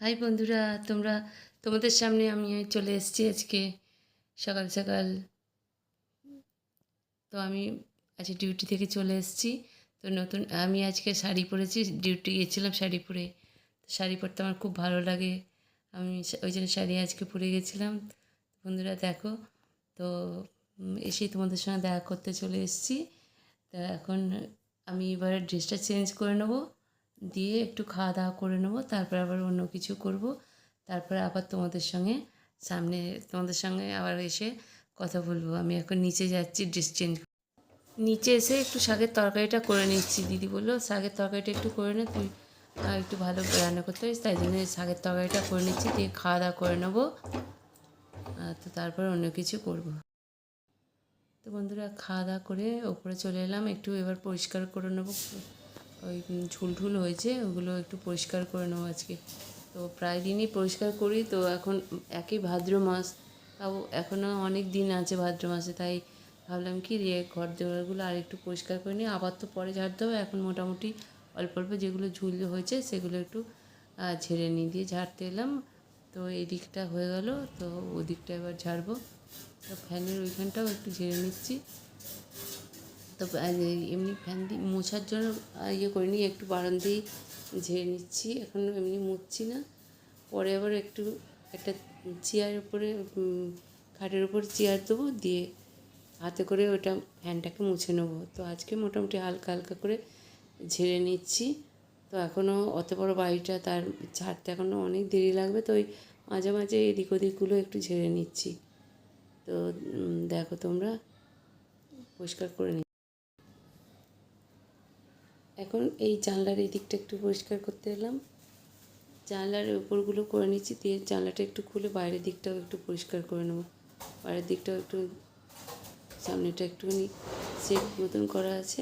High বন্ধুরা, তোমরা তোমাদের সামনে আমি চলে এসেছি আজকে সকাল সকাল। তো আমি আজকে ডিউটি থেকে চলে এসেছি। তো নতুন আমি আজকে শাড়ি পরেছি ডিউটি গিয়েছিলাম শাড়ি পরে। তো শাড়ি পরতে আমার খুব ভালো লাগে। আমি ওই জন্য শাড়ি আজকে পরে গেছিলাম। বন্ধুরা দেখো, তো এসেই তোমাদের সঙ্গে দেখা করতে চলে এসেছি। তা এখন আমি এবার ড্রেসটা চেঞ্জ করে নেব। দিয়ে একটু খাওয়া দাওয়া করে নেব, তারপর আবার অন্য কিছু করব। তারপরে আবার তোমাদের সঙ্গে সামনে, তোমাদের সঙ্গে আবার এসে কথা বলব। আমি এখন নিচে যাচ্ছি ড্রেস চেঞ্জ নিচে এসে একটু শাকের তরকারিটা করে নিচ্ছি। দিদি বলল, শাকের তরকারিটা একটু করে নে, তুই একটু ভালো রান্না করতে পারিস। তাই জন্য শাকের তরকারিটা করে নিচ্ছি, দিয়ে খাওয়া দাওয়া করে নেব। তো তারপর অন্য কিছু করব। তো বন্ধুরা, খাওয়া দাওয়া করে ওপরে চলে এলাম। একটু এবার পরিষ্কার করে নেব। ওই, উম ঝুল ঝুল হয়েছে, ওগুলো একটু পরিষ্কার করে নেব আজকে। তো প্রায় দিনই পরিষ্কার করি, তো এখন একই ভাদ্র মাস। তাও এখনও অনেক দিন আছে ভাদ্র মাসে, তাই ভাবলাম কি যে ঘর দেওয়ারগুলো আর একটু পরিষ্কার করে নিই। আবার তো পরে ঝাড়তে হবে এখন মোটামুটি অল্প অল্প যেগুলো ঝুল হয়েছে সেগুলো একটু ঝেড়ে নিয়ে দিয়ে ঝাড়তে এলাম, তো এই দিকটা হয়ে গেল, তো ওদিকটা এবার ঝাড়বো। তো ফ্যানের ওইখানটাও একটু ঝেড়ে নিচ্ছি। তো এমনি ফ্যান দিয়ে মোছার জন্য ইয়ে করিনি, একটু বারান দিয়েই ঝেড়ে নিচ্ছি। এখন এমনি মুছছি না। পরে আবার একটু একটা চেয়ারের উপরে খাটের উপর চেয়ার দেবো, দিয়ে হাতে করে ওটা ফ্যানটাকে মুছে নেব। তো আজকে মোটামুটি হালকা হালকা করে ঝেড়ে নিচ্ছি। তো এখনও অত বড় বাড়িটা তার ছাড়তে এখনও অনেক দেরি লাগবে, তো ওই মাঝে মাঝে এদিক ওদিকগুলো একটু ঝেড়ে নিচ্ছি। তো দেখো তোমরা পরিষ্কার করে নি এখন এই জানলার এই দিকটা একটু পরিষ্কার করতে এলাম। জানলার উপরগুলো করে নিচ্ছি, দিয়ে জানলাটা একটু খুলে বাইরের দিকটাও একটু পরিষ্কার করে নেব। বাইরের দিকটাও একটু, সামনেটা একটুখানি সেট মতন করা আছে।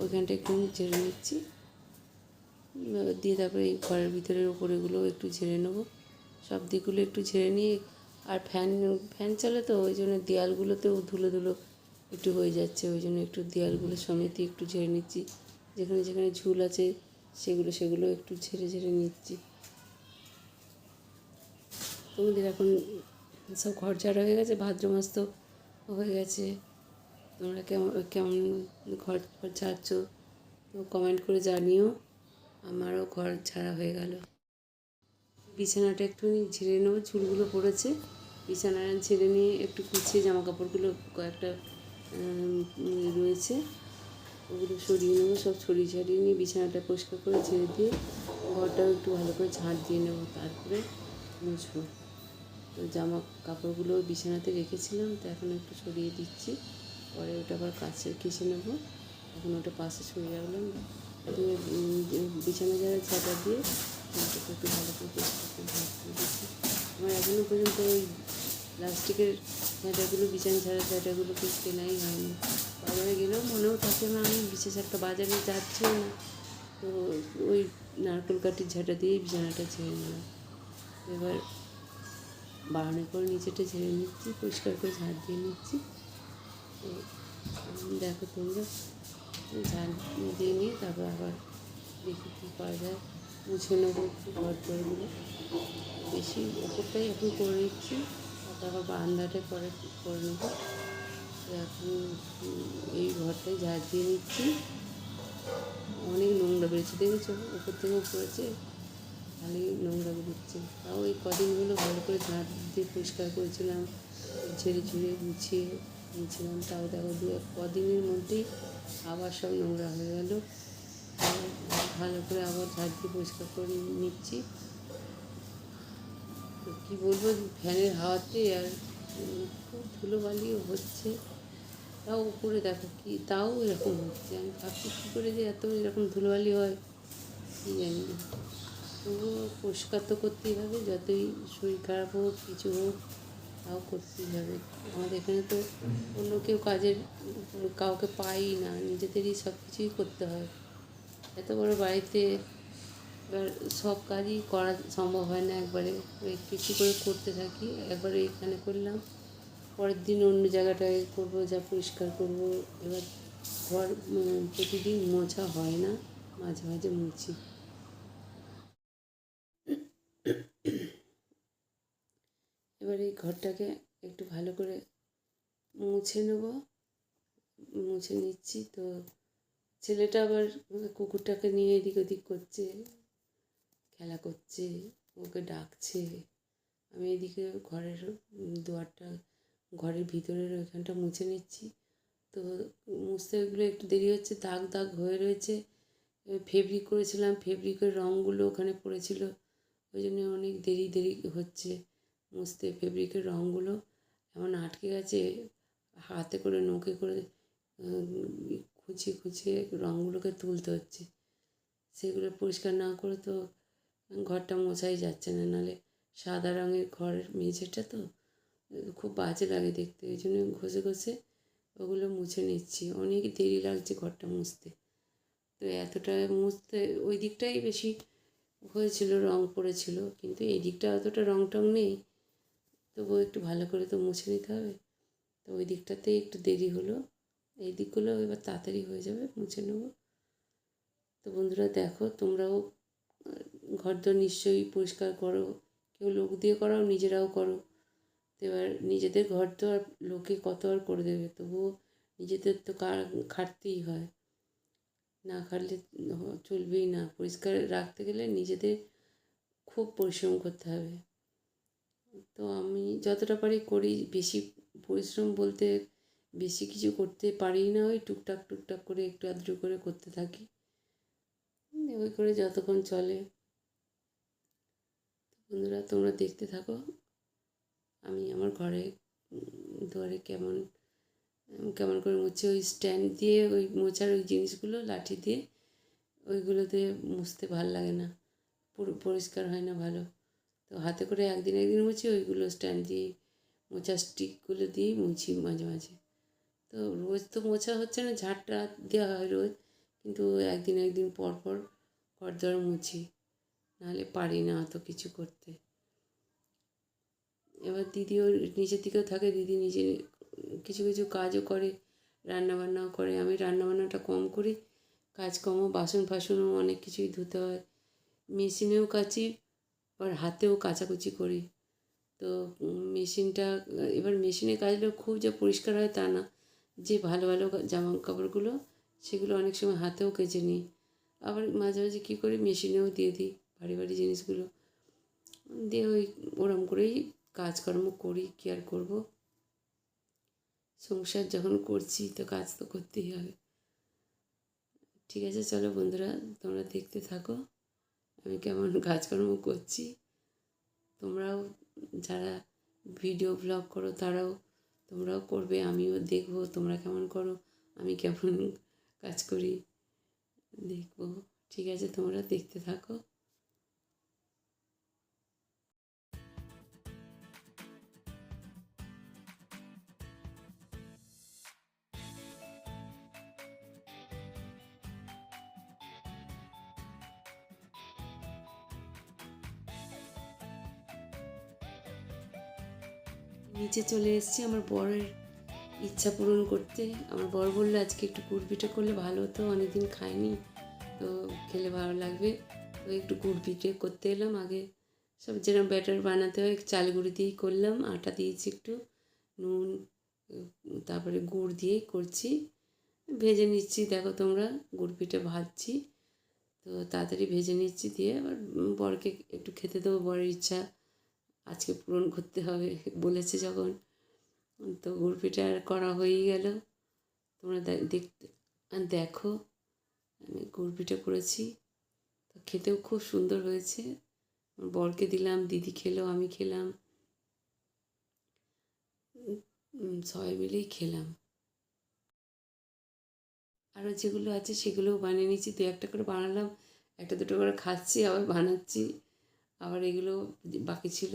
ওইখানটা একটুখানি ঝেড়ে নিচ্ছি। দিয়ে তারপরে এই ঘরের ভিতরের উপরেগুলোও একটু ঝেড়ে নেব। সব দিকগুলো একটু ঝেড়ে নিয়ে, আর ফ্যান ফ্যান চলে তো, ওই জন্য দেয়ালগুলোতেও ধুলো ধুলো একটু হয়ে যাচ্ছে, ওই জন্য একটু দেয়ালগুলো সমেতই একটু ঝেড়ে নিচ্ছি। যেখানে যেখানে ঝুল আছে, সেগুলো সেগুলো একটু ঝেড়ে ঝেড়ে নিচ্ছি। তোমাদের এখন সব ঘর ঝাড়া হয়ে গেছে? ভাদ্র মাস তো হয়ে গেছে। তোমরা কেমন কেমন ঘর ঘর তো কমেন্ট করে জানিও। আমারও ঘর ঝাড়া হয়ে গেল। বিছানাটা একটুখানি ঝেড়ে নেব। চুলগুলো পড়েছে। বিছানাটা ঝেড়ে নিয়ে একটু গুছিয়ে জামা কাপড়গুলো কয়েকটা রয়েছে। ওগুলো সরিয়ে নেব, সব ছড়িয়ে ছাড়িয়ে নিয়ে বিছানাটা পরিষ্কার করে ঝেড়ে দিয়ে ঘরটাও একটু ভালো করে ঝাঁট দিয়ে নেব, তারপরে মুছবো। তো জামা কাপড়গুলো বিছানাতে রেখেছিলাম, তো এখন একটু সরিয়ে দিচ্ছি। পরে ওটা আবার কাছে কেচে নেব। এখন ওটা পাশে সরিয়ে রাখলাম। বিছানা যারা ঝাঁটা দিয়ে একটু ভালো করে পরিষ্কার করে দিচ্ছি। আমার এখনও পর্যন্ত ওই প্লাস্টিকের ঝাঁটাগুলো বিছানা ছাড়া ঝাঁটাগুলো কিছু কেনাই হয়নি। বাজারে গেলেও মনেও থাকে না আমি বিশেষ একটা বাজারে যাচ্ছি না। তো ওই নারকেল কাঠির ঝাঁটা দিয়েই বিছানাটা ছেড়ে নিলাম। এবার বাড়ানোর করে নিচেটা ঝেড়ে নিচ্ছি, পরিষ্কার করে ঝাড় দিয়ে নিচ্ছি। তো দেখো তোমরা ঝাড় দিয়ে নিয়ে তারপর আবার দেখি কী করা যায়। মুছে নেব একটু ঘর টরগুলো বেশি ওপরটাই এখন করে নিচ্ছি। তারপর বারান্দাটা পরে করে নেব। এখন এই ঘরটায় ঝাড় দিয়ে নিচ্ছি। অনেক নোংরা বেড়েছে দেখেছ? উপর থেকেও পড়েছে ভালোই নোংরা বেরোচ্ছে তাও এই কদিন হলো ভালো করে ঝাঁট দিয়ে পরিষ্কার করেছিলাম, ঝেড়ে ঝুড়ে গুছিয়ে নিয়েছিলাম। তাও দেখো, দু এক কদিনের মধ্যেই আবার সব নোংরা হয়ে গেল। ভালো করে আবার ঝাঁট দিয়ে পরিষ্কার করে নিচ্ছি। কী বলব, ফ্যানের হাওয়াতে আর খুব ধুলোবালিও হচ্ছে। তাও উপরে দেখো কি, তাও এরকম হচ্ছে। আমি ভাবছি কী করে যে এত এরকম ধুলোবালি হয়, কী জানি না। তবুও পরিষ্কার তো করতেই হবে, যতই শরীর খারাপ হোক, কিছু হোক, তাও করতেই হবে। আমাদের এখানে তো অন্য কেউ কাজের, কাউকে পাই না, নিজেদেরই সব কিছুই করতে হয়। এত বড় বাড়িতে এবার সব কাজই করা সম্ভব হয় না একবারে। কিছু করে করতে থাকি, একবারে এখানে করলাম। পরের দিন অন্য জায়গাটায় করব, যা পরিষ্কার করব। এবার ঘর প্রতিদিন মোছা হয় না, মাঝে মাঝে মুছি। এবার এই ঘরটাকে একটু ভালো করে মুছে নেব। মুছে নিচ্ছি, তো ছেলেটা আবার কুকুরটাকে নিয়ে এদিক ওদিক করছে। খেলা করছে, ওকে ডাকছে। আমি এদিকে ঘরের দুয়ারটা, ঘরের ভিতরের ওইখানটা মুছে নিচ্ছি। তো মুছতে ওইগুলো একটু দেরি হচ্ছে, দাগ দাগ হয়ে রয়েছে। ফেব্রিক করেছিলাম, ফেব্রিকের রঙগুলো ওখানে পড়েছিল। ওই জন্য অনেক দেরি দেরি হচ্ছে মুছতে। ফেব্রিকের রঙগুলো এমন আটকে গেছে, হাতে করে, নখে করে খুঁচিয়ে খুঁচিয়ে রঙগুলোকে তুলতে হচ্ছে। সেগুলো পরিষ্কার না করে তো ঘরটা মোছাই যাচ্ছে না, নাহলে সাদা রঙের ঘরের মেঝেটা তো খুব বাজে লাগে দেখতে, ওই জন্য ঘষে ঘষে ওগুলো মুছে নিচ্ছি। অনেক দেরি লাগছে ঘরটা মুছতে। তো এতটা মুছতে, ওই দিকটাই বেশি হয়েছিল রঙ পড়েছিল, কিন্তু এই দিকটা অতটা রঙ টং নেই। তবুও একটু ভালো করে তো মুছে নিতে হবে। তো ওই দিকটাতেই একটু দেরি হলো। এই দিকগুলো এবার তাড়াতাড়ি হয়ে যাবে, মুছে নেব। তো বন্ধুরা দেখো, তোমরাও ঘর তো নিশ্চয়ই পরিষ্কার করো, কেউ লোক দিয়ে করাও, নিজেরাও করো। এবার নিজেদের ঘর তো আর লোকে কত আর করে দেবে? তবুও নিজেদের তো খাটতেই হয়। না খাটলে চলবেই না। পরিষ্কার রাখতে গেলে নিজেদের খুব পরিশ্রম করতে হবে। তো আমি যতটা পারি করি, বেশি পরিশ্রম বলতে বেশি কিছু করতে পারি না, ওই টুকটাক টুকটাক করে একটু আধটু করে করতে থাকি। ওই করে যতক্ষণ চলে। বন্ধুরা, তোমরা দেখতে থাকো। আমি আমার ঘরে দুয়ারে কেমন কেমন করে মুছে ওই স্ট্যান্ড দিয়ে, ওই মোছার ওই জিনিসগুলো, লাঠি দিয়ে ওইগুলো দিয়ে মুছতে ভালো লাগে না। পুরো পরিষ্কার হয় না ভালো। তো হাতে করে একদিন একদিন মুছি, ওইগুলো স্ট্যান্ড দিয়ে, মোছার স্টিকগুলো দিয়েই মুছি মাঝে মাঝে। তো রোজ তো মোছা হচ্ছে না, ঝাঁটটা দেওয়া হয় রোজ। কিন্তু একদিন একদিন পর পর ঘর দর মুছি। নাহলে পারি না অত কিছু করতে। এবার দিদিও নিজের দিকেও থাকে, দিদি নিজে কিছু কিছু কাজও করে, রান্নাবান্নাও করে। আমি রান্নাবান্নাটা কম করি কাজ কমও বাসন ফাসনও অনেক কিছুই ধুতে হয়। মেশিনেও কাচি, আবার হাতেও কাচাকুচি করি। তো মেশিনটা, এবার মেশিনে কাচলেও খুব যে পরিষ্কার হয় তা না। যে ভালো ভালো জামা কাপড়গুলো সেগুলো অনেক সময় হাতেও কেচে নিই। আবার মাঝে মাঝে কী করি, মেশিনেও দিয়ে দিই। ভারী ভারী জিনিসগুলো দিয়ে ওই ওরম করেই কাজকর্ম করি, কী আর করব? সংসার যখন করছি তো কাজ তো করতেই হবে। ঠিক আছে, চলো বন্ধুরা, তোমরা দেখতে থাকো, আমি কেমন কাজকর্ম করছি। তোমরাও যারা ভিডিও ব্লগ করো তারাও, তোমরাও করবে, আমিও দেখব তোমরা কেমন করো, আমি কেমন কাজ করি, দেখব। ঠিক আছে, তোমরা দেখতে থাকো। নিচে চলে এসেছি আমার বরের ইচ্ছা পূরণ করতে। আমার বর বলল, আজকে একটু গুড় পিঠে করলে ভালো হতো, অনেকদিন খাইনি, তো খেলে ভালো লাগবে। তো একটু গুড় পিঠে করতে এলাম। আগে সব যেরকম ব্যাটার বানাতে হয়, চাল গুঁড়ি দিয়েই করলাম, আটা দিয়েছি একটু, নুন, তারপরে গুড় দিয়েই করছি। ভেজে নিচ্ছি, দেখো তোমরা গুড় পিঠে ভাজছি। তো তাড়াতাড়ি ভেজে নিচ্ছি দিয়ে আবার বরকে একটু খেতে দেবো, বরের ইচ্ছা আজকে পূরণ করতে হবে বলেছে যখন। তো গুড় করা হয়েই গেল। তোমরা দেখতে দেখো, আমি গুড় পিঠে করেছি। তো খেতেও খুব সুন্দর হয়েছে। বরকে দিলাম, দিদি খেলো, আমি খেলাম। সবাই মিলেই খেলাম। আরও যেগুলো আছে সেগুলোও বানিয়ে নিচ্ছি দু একটা করে বানালাম, একটা দুটো করে খাচ্ছি, আবার বানাচ্ছি। আবার এগুলো বাকি ছিল।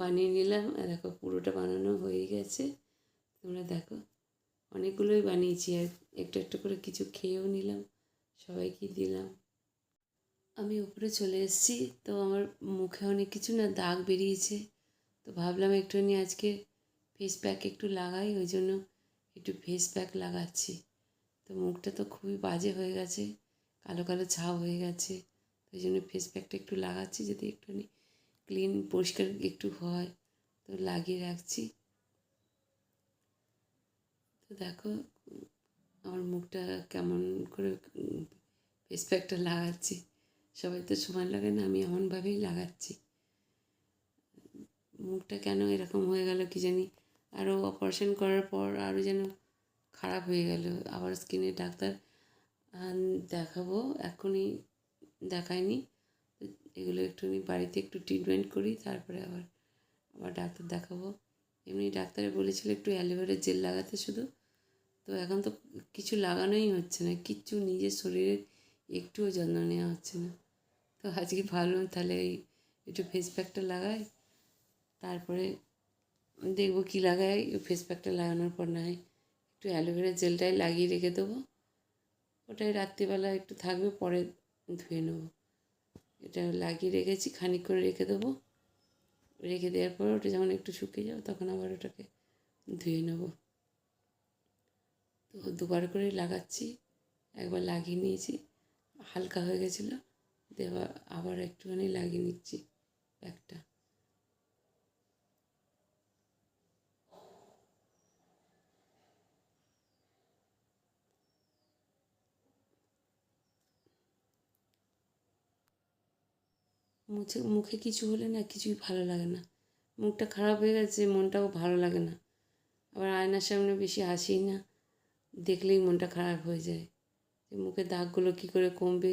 বানিয়ে নিলাম। আর দেখো পুরোটা বানানো হয়ে গেছে। তোমরা দেখো, অনেকগুলোই বানিয়েছি আর একটু একটু করে কিছু খেয়েও নিলাম সবাইকে দিলাম। আমি উপরে চলে এসেছি, তো আমার মুখে অনেক কিছু না দাগ বেরিয়েছে। তো ভাবলাম একটুখানি আজকে ফেস প্যাক একটু লাগাই, ওই জন্য একটু ফেস প্যাক লাগাচ্ছি। তো মুখটা তো খুবই বাজে হয়ে গেছে, কালো কালো ছাপ হয়ে গেছে। ওই জন্য ফেস প্যাকটা একটু লাগাচ্ছি যদি একটুখানি ক্লিন পরিষ্কার একটু হয়, তো লাগিয়ে রাখছি। তো দেখো, আমার মুখটা কেমন করে ফেস প্যাকটা লাগাচ্ছি। সবাই তো সমান লাগে না, আমি এমনভাবেই লাগাচ্ছি। মুখটা কেন এরকম হয়ে গেল কি জানি? আরও অপারেশন করার পর আরও যেন খারাপ হয়ে গেল। আবার স্কিনের ডাক্তার দেখাবো, এখনই দেখায়নি। এগুলো একটুখানি বাড়িতে একটু ট্রিটমেন্ট করি, তারপরে আবার আবার ডাক্তার দেখাবো। এমনি ডাক্তারে বলেছিল একটু অ্যালোভেরা জেল লাগাতে শুধু। তো এখন তো কিছু লাগানোই হচ্ছে না, কিচ্ছু নিজের শরীরের একটুও যত্ন নেওয়া হচ্ছে না। তো আজকে ভাবলাম তাহলে এই একটু ফেস প্যাকটা লাগাই, তারপরে দেখব কী লাগাই। ফেস প্যাকটা লাগানোর পর না হয় একটু অ্যালোভেরা জেলটাই লাগিয়ে রেখে দেবো। ওটাই রাত্রিবেলা একটু থাকবে, পরে ধুয়ে নেব। এটা লাগিয়ে রেখেছি, খানিক করে রেখে দেবো। রেখে দেওয়ার পর ওটা যখন একটু শুকিয়ে যাবে তখন আবার ওটাকে ধুয়ে নেব। তো দুবার করে লাগাচ্ছি, একবার লাগিয়ে নিয়েছি, হালকা হয়ে গেছিল, দেওয়া আবার একটুখানি লাগিয়ে নিচ্ছি প্যাকটা মুখে মুখে কিছু হলে না কিছুই ভালো লাগে না। মুখটা খারাপ হয়ে গেছে, মনটাও ভালো লাগে না। আবার আয়নার সামনে বেশি হাসি না, দেখলেই মনটা খারাপ হয়ে যায়। যে মুখের দাগগুলো কী করে কমবে?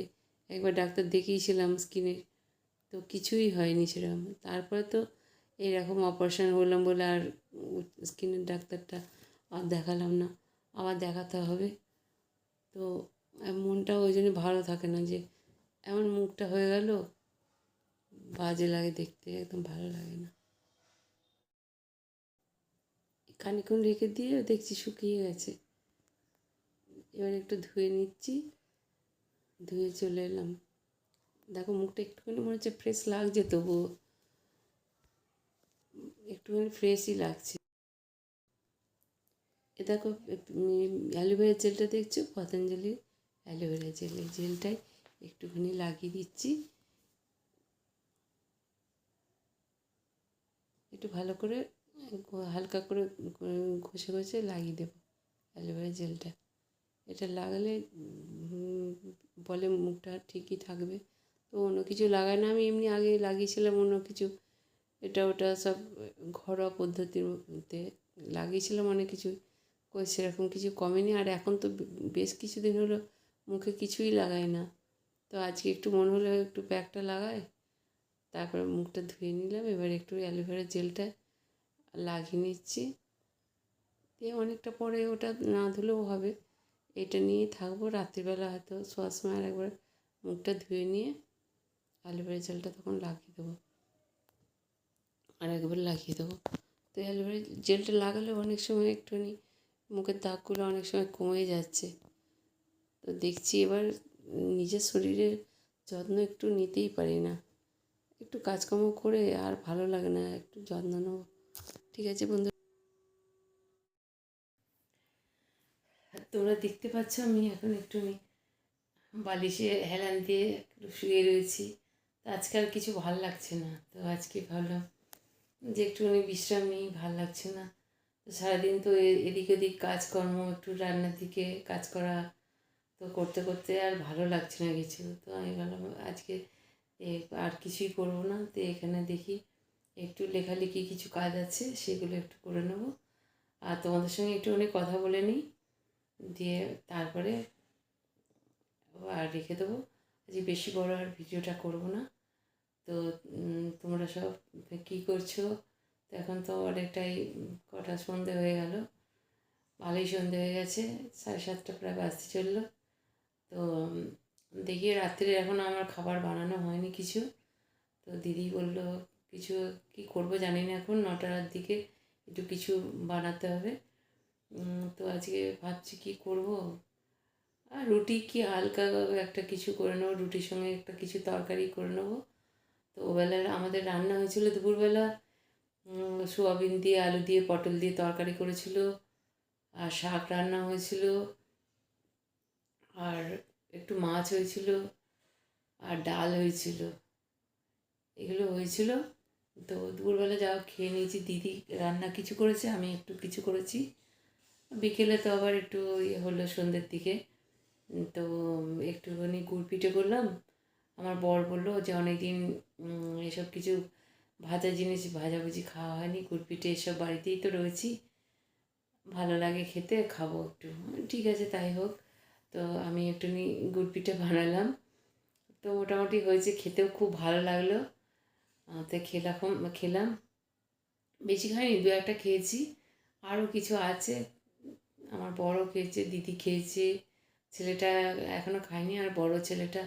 একবার ডাক্তার দেখিয়েছিলাম স্কিনের তো কিছুই হয়নি সেরকম। তারপরে তো এইরকম অপারেশন হলাম বলে আর স্কিনের ডাক্তারটা আর দেখালাম না, আবার দেখাতে হবে। তো মনটা ওই জন্য ভালো থাকে না যে, এমন মুখটা হয়ে গেল বাজে লাগে দেখতে, একদম ভালো লাগে না। খানিক্ষণ রেখে দিয়ে দেখছি শুকিয়ে গেছে। এবার একটু ধুয়ে নিচ্ছি, ধুয়ে চলে এলাম। দেখো মুখটা একটুখানি মনে হচ্ছে ফ্রেশ লাগছে তবুও। একটুখানি ফ্রেশই লাগছে। এ দেখো অ্যালোভেরা জেলটা দেখছ? পতঞ্জলির অ্যালোভেরা জেল এই জেলটাই একটুখানি লাগিয়ে দিচ্ছি। একটু ভালো করে, হালকা করে, ঘষে ঘষে লাগিয়ে দেবো অ্যালোভেরা জেলটা। এটা লাগালে বলে মুখটা ঠিকই থাকবে। তো অন্য কিছু লাগায় না, আমি এমনি আগে লাগিয়েছিলাম অন্য কিছু। এটা ওটা সব ঘরোয়া পদ্ধতির মধ্যে লাগিয়েছিলাম অনেক কিছু। সেরকম কিছু কমেনি, আর এখন তো বেশ কিছুদিন হলো মুখে কিছুই লাগাই না। তো আজকে একটু মনে হলো একটু প্যাকটা লাগায় তারপরে মুখটা ধুয়ে নিলাম, এবার একটু অ্যালোভেরা জেলটা লাগিয়ে নিচ্ছি। দিয়ে অনেকটা পরে ওটা না ধুলেও হবে। এটা নিয়ে থাকব, রাত্রিবেলা হয়তো শোয়ার সময় আর একবার মুখটা ধুয়ে নিয়ে অ্যালোভেরা জেলটা তখন লাগিয়ে দেবো। আর একবার লাগিয়ে দেবো। তো অ্যালোভেরা জেলটা লাগালে অনেক সময় একটুখানি মুখের দাগগুলো অনেক সময় কমে যাচ্ছে। তো দেখছি এবার নিজের শরীরের যত্ন একটু নিতেই পারি না। একটু কাজকর্ম করে আর ভালো লাগে না, একটু যত্ন নেব। ঠিক আছে বন্ধু। তোমরা দেখতে পাচ্ছ আমি এখন একটুখানি বালিশে হেলান দিয়ে একটু শুয়ে রয়েছি। তো আজকে আর কিছু ভালো লাগছে না। তো আজকে ভাবলাম যে একটুখানি বিশ্রাম নিই, ভালো লাগছে না। তো সারাদিন তো এদিক ওদিক কাজকর্ম, একটু রান্নার দিকে কাজ করা তো করতে করতে আর ভালো লাগছে না কিছু। তো আমি ভাবলাম আজকে আর কিছুই করব না। তো এখানে দেখি একটু লেখালেখি কিছু কাজ আছে, সেগুলো একটু করে নেব। আর তোমাদের সঙ্গে একটু অনেক কথা বলে নিই, দিয়ে তারপরে আর রেখে দেবো। আজকে বেশি বড় আর ভিডিওটা করব না। তো তোমরা সব কী করছ? তো এখন তো অনেকটাই কটা সন্ধে হয়ে গেল, ভালোই সন্ধে হয়ে গেছে, সাড়ে সাতটা প্রায় বাজতে চলল। তো দেখি রাত্রে এখন আমার খাবার বানানো হয়নি কিছু। তো দিদি বলল, কিছু কি করব জানি না এখন, নটার দিকে একটু কিছু বানাতে হবে। তো আজকে ভাবছি কি করব? আর রুটি কি হালকা একটা কিছু করে নেব, রুটির সঙ্গে একটা কিছু তরকারি করে নেব। তো ওবেলার আমাদের রান্না হয়েছিল দুপুরবেলা সোয়াবিন দিয়ে, আলু দিয়ে, পটল দিয়ে তরকারি করেছিল। আর শাক রান্না হয়েছিল। আর একটু মাছ হয়েছিল আর ডাল হয়েছিল। এগুলো হয়েছিল। তো দুপুরবেলা যাও খেয়ে নিয়েছি। দিদি রান্না কিছু করেছে, আমি একটু কিছু করেছি। বিকেলে তো আবার একটু ইয়ে হলো সন্ধ্যের দিকে। তো একটুখানি গুড় পিঠে করলাম। আমার বর বলল যে অনেক দিন এসব কিছু ভাজা জিনিস ভাজাভুজি খাওয়া হয়নি। গুড় পিঠে এসব বাড়িতেই তো রয়েছি। ভালো লাগে খেতে, খাব একটু। ঠিক আছে, তাই হোক। তো আমি একটুখানি গুড় পিঠে বানালাম। তো মোটামুটি হয়েছে, খেতেও খুব ভালো লাগল। তো খেলাম খেলাম। বেশি খাইনি, দু একটা খেয়েছি। আরও কিছু আছে। আমার বড় খেয়েছে, দিদি খেয়েছে। ছেলেটা এখনও খায়নি, আর বড় ছেলেটা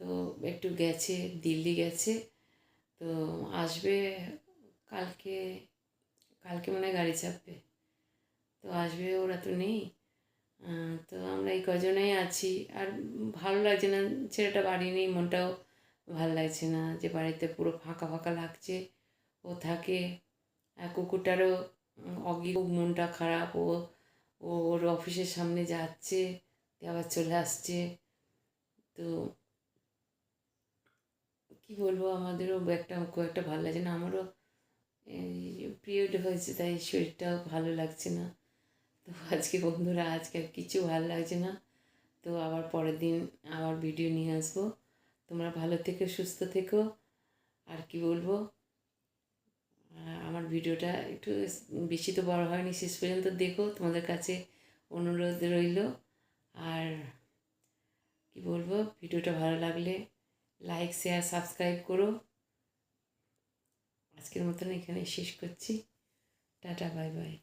তো একটু গেছে, দিল্লি গেছে। তো আসবে কালকে কালকে মনে হয় গাড়ি চাপবে। তো আসবে, ওরা তো নেই। তো আমরা এই কজনেই আছি। আর ভালো লাগছে না, ছেলেটা বাড়ি নেই, মনটাও ভালো লাগছে না যে বাড়িতে পুরো ফাঁকা ফাঁকা লাগছে। ও থাকে, আর কুকুরটারও অগি মনটা খারাপ। ও ওর অফিসের সামনে যাচ্ছে আবার চলে আসছে। তো কি বলব, আমাদেরও একটা, খুব একটা ভালো লাগছে না। আমারও পিরিয়ড হয়েছে, তাই শরীরটাও ভালো লাগছে না। তো আজকে বন্ধুরা, আজকে আর কিছু ভালো লাগছে না। তো আবার পরের দিন আবার ভিডিও নিয়ে আসব। তোমরা ভালো থেকো, সুস্থ থেকো। আর কি বলব? আমার ভিডিওটা একটু বেশি তো বড় হয়নি, শেষ পর্যন্ত দেখো। তোমাদের কাছে অনুরোধ রইল। আর কি বলব? ভিডিওটা ভালো লাগলে লাইক শেয়ার সাবস্ক্রাইব করো। আজকের মতন এখানে শেষ করছি। Tata bye bye